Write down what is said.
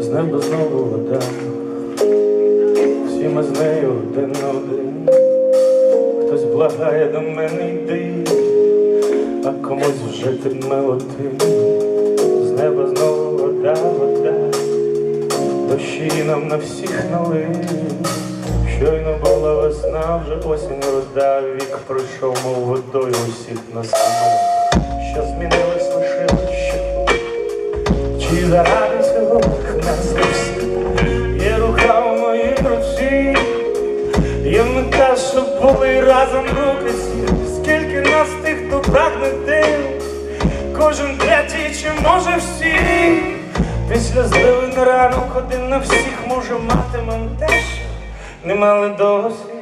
З неба знову вода, всі ми з нею один на один. Хтось благає до мене йди, а комусь вже підмелоти. З неба знову вода, вода, дощі нам на всіх налив. Щойно була весна, вже осінь рода, вік пройшов, мов водою усіх омив. Що ще чи заради цього є рука в моїй руці, є мета, щоб були разом руки всі. Скільки нас тих, хто прагне див, кожен третій чи може всі. Після зливи на ранок один на всіх може матимем те, що не мали досі.